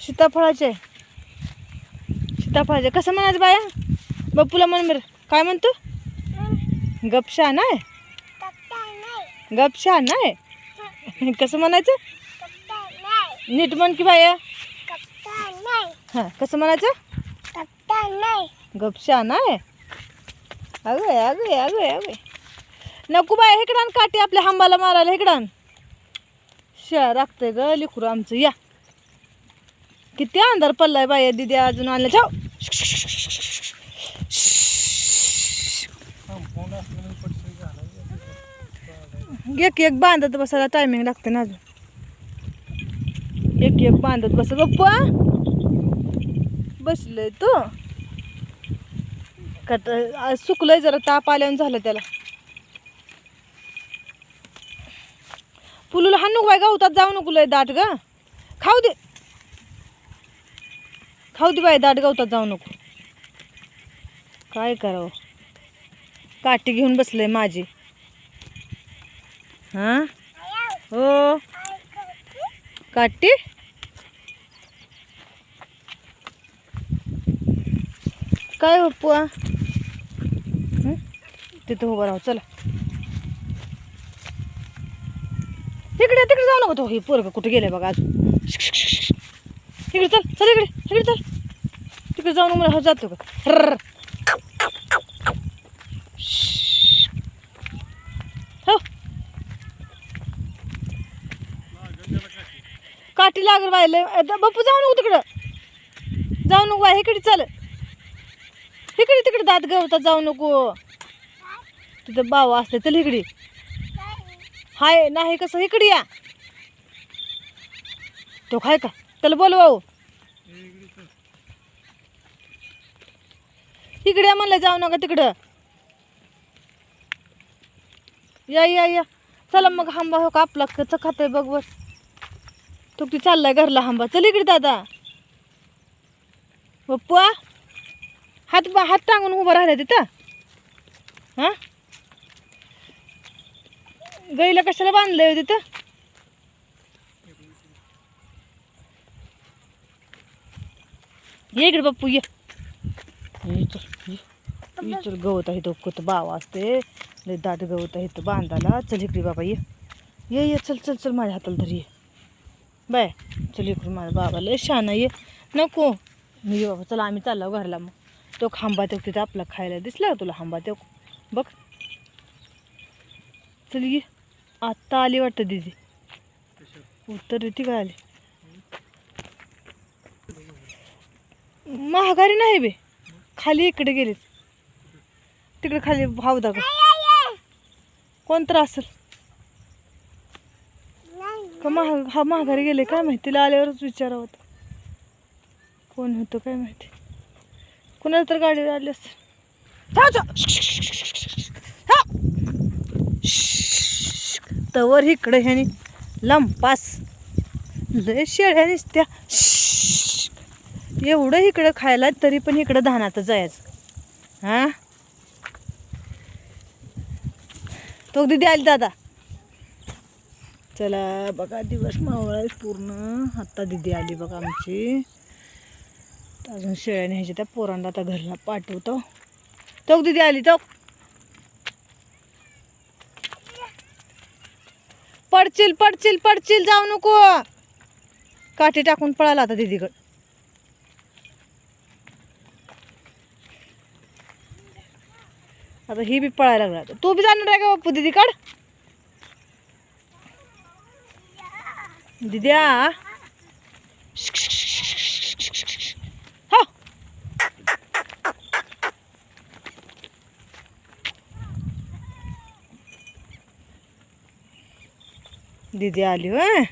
सीताफळाचे. सीताफळाचे. कसं म्हणायचं बाया? बप्पूला म्हण बरं. काय म्हणतो? गपशा नाही गपशा नाही कसं म्हणायचं? नीट म्हण की बाया. हां कसं म्हणायचं? गपशा नाही अगं अगं अगं अगं नको बाय हेकडान काठी आपल्या हांबाला मारायला हेकडान शा राखतंय ग लिखरू आमचं. या. किती अंधार पडलाय बाया दिदी अजून आणलं. जाऊ. एक एक बांधत बसायला टायमिंग लागते ना अजून. एक एक बांधत बस. पप्पा बसलंय तो. कट सुकलंय जरा ताप आल्यावर झालं त्याला. पुलूला हा नको बाय गवतात जाऊ नको लय दाट ग. खाऊ दे. खाऊ दे बाय दाट गवतात जाऊ नको. काय करावं? काठी घेऊन बसलंय माझी. हां? हो. काठी? काय हो? तिथं उभं राहू चला. तिकडे तिकडे जाऊ नको तो. हे पोरग कुठे गेले बघा अजून. इकडे चल चल इकडे इकडे चल. तिकडे जाऊन मला जातो का? हो. काठी लागल बायले बापू जाऊ नको तिकडं. जाऊ नको बाय इकडे चल. इकडे तिकडे दात गवतात जाऊ नको. तिथं बाव असते चल इकडे. हाय नाही कसं इकडे या. तो काय का? त्याला बोलवाऊ इकडे या म्हणलं जाऊ नका तिकडं. या या या. चला मग हांबा हो का आपला कसं खातोय बघ बस. तो की चाललाय घरला हांबा. चल इकडे दादा. पप्पा हात हात टांगून उभं राहिला तिथं. हां? गाईला कशाला बांधलंय हो तिथं? ये इकडे बाप्पू ये. चल ये. चल गवत आहे तो कुत बावा असते. लय दाट गवत आहे तो बांधाला चल इकडे बाबा ये. ये ये चल चल चल माझ्या हाताला धर ये. बाय. चल इकडे माझ्या बाबा लय शान ये. नको. मी ये बाबा चला आम्ही चाललो घरला मग. तो खांबा तो तिथं आपला खायला दिसला तुला खांबा तो बघ. चल ये. आत्ता आली वाटतं दिदी. उत्तर ती काय आली? महागारी नाही बे. खाली इकडे गेले तिकडे खाली भाव दाग कोण तर असेल? का महाग हा महागारी गेले काय माहिती? तिला आल्यावरच विचारावं होतं कोण होतं काय माहिती? कुणाला तर गाडी आली असेल. तवर इकडं ह्यानी लंपास. लय शेळ्या त्या एवढं इकडं खायला तरी पण इकडं धानात जायचं. हा? तो दिदी आली दादा चला बघा दिवस मावळा आहे पूर्ण. आत्ता दिदी आली बघा आमची. अजून शेळ्या न्यायच्या त्या पोरांना आता घरला पाठवतो. तो दिदी आली तो. पडचिल पडचिल पडचिल जाऊ नको. काठी टाकून पळाला आता दिदीकडं. आता ही बी पळायला लागला. तू भी जाणार आहे का दीदी कड़ दिद्या. दीदी आली होय.